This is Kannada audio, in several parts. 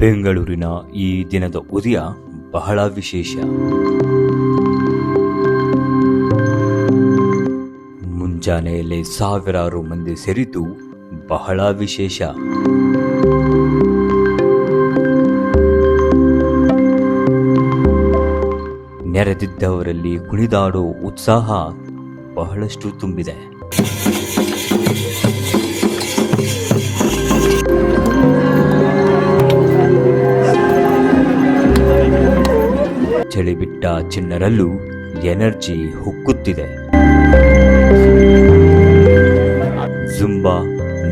ಬೆಂಗಳೂರಿನ ಈ ದಿನದ ಉದಯ ಬಹಳ ವಿಶೇಷ. ಮುಂಜಾನೆಯಲ್ಲಿ ಸಾವಿರಾರು ಮಂದಿ ಸೇರಿದ್ದು ಬಹಳ ವಿಶೇಷ. ನೆರೆದಿದ್ದವರಲ್ಲಿ ಕುಣಿದಾಡೋ ಉತ್ಸಾಹ ಬಹಳಷ್ಟು ತುಂಬಿದೆ. ಬಿಟ್ಟ ಚಿನ್ನರಲ್ಲೂ ಎನರ್ಜಿ ಹುಕ್ಕುತ್ತಿದೆ ಜುಂಬಾ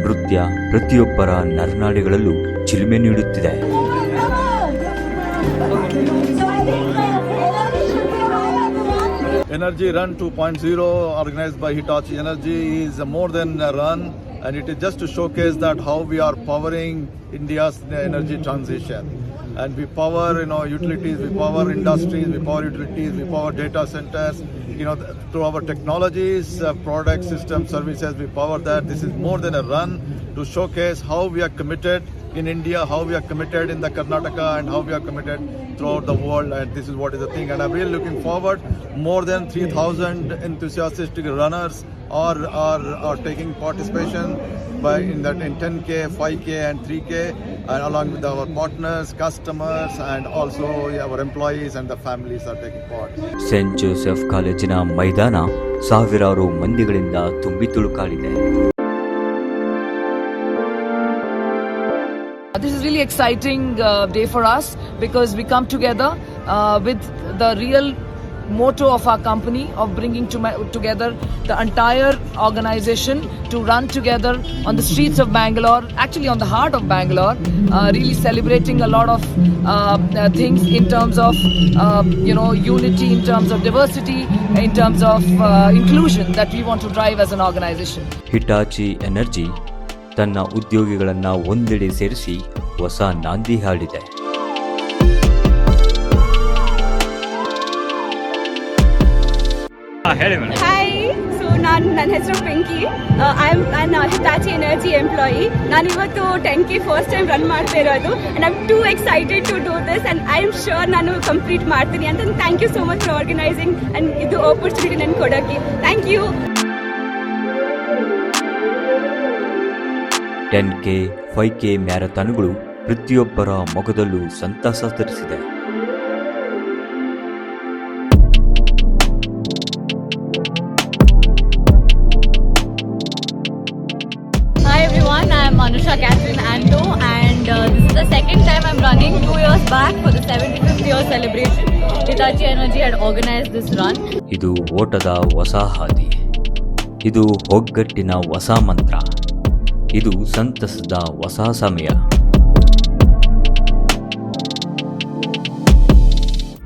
ನೃತ್ಯ ಪ್ರತಿಯೊಬ್ಬರ ನರನಾಡಿಗಳಲ್ಲೂ ಚಿಲುಮೆ ನೀಡುತ್ತಿದೆ Energy Run 2.0 organized by Hitachi Energy is more than a run and it is just to showcase that how we are powering India's energy transition. And we power, you know, utilities, we power industries, we power utilities, we power data centers. You know, through our technologies, uh, products, systems, services, we power that. This is more than a run to showcase how we are committed in India, how we are committed in the Karnataka, and how we are committed throughout the world. And this is what is the thing. And I'm really looking forward. More than 3,000 enthusiastic runners are, are, are taking participation by in that in 10k, 5k, and 3k, and along with our partners, customers, and also our employees and the families are taking part. Saint Joseph ಕಾಲೇಜಿನ ಮೈದಾನ ಸಾವಿರಾರು ಮಂದಿಗಳಿಂದ ತುಂಬಿ ತುಳುಕಾಡಿದೆ This is really exciting uh, day for us because we come together uh, with the real motto of our company of bringing to together the entire organization to run together on the streets of Bangalore, actually on the heart of Bangalore, uh, really celebrating a lot of uh, uh, things in terms of uh, you know unity, in terms of diversity, in terms of uh, inclusion that we want to drive as an organization. Hitachi Energy ತನ್ನ ಉದ್ಯೋಗಿಗಳನ್ನು ಒಂದೆಡೆ ಸೇರಿಸಿ ಹೊಸ ನಾಂದಿ ಹಾಡಿದೆ ಹಾಯ್ ಸೊ ನಾನು ನನ್ನ ಹೆಸರು ಪಿಂಕಿ ಐ ಆಮ್ ನಾನು ಹಿಟಾಚಿ ಎನರ್ಜಿ ಎಂಪ್ಲಾಯಿ ನಾನು ಇವತ್ತು ten K first time run ಮಾಡ್ತಾ ಇರೋದು and I'm too excited to do this and I am sure ನಾನು ಕಂಪ್ಲೀಟ್ ಮಾಡ್ತೀನಿ ಅಂತ thank you so much for organising and ಇದು ಆಪರ್ಚುನಿಟಿ ನನಗೆ ಕೊಡೋಕ್ಕೆ thank you ten K five K ಮ್ಯಾರಥಾನ್ಗಳು ಪ್ರತಿಯೊಬ್ಬರ ಮೊಗದಲ್ಲೂ ಸಂತಸ ತರಿಸಿದೆ. Everyone, I am Anusha Catherine Ando and uh, this is the second time I'm running two years back for the 75th year celebration. Hitachi Energy had organized this run. ಇದು ಓಟದ ಹೊಸ ಹಾದಿ ಇದು ಒಗ್ಗಟ್ಟಿನ ಹೊಸ ಮಂತ್ರ ಇದು ಸಂತಸದ ಹೊಸ ಸಮಯ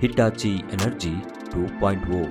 Hitachi energy two point O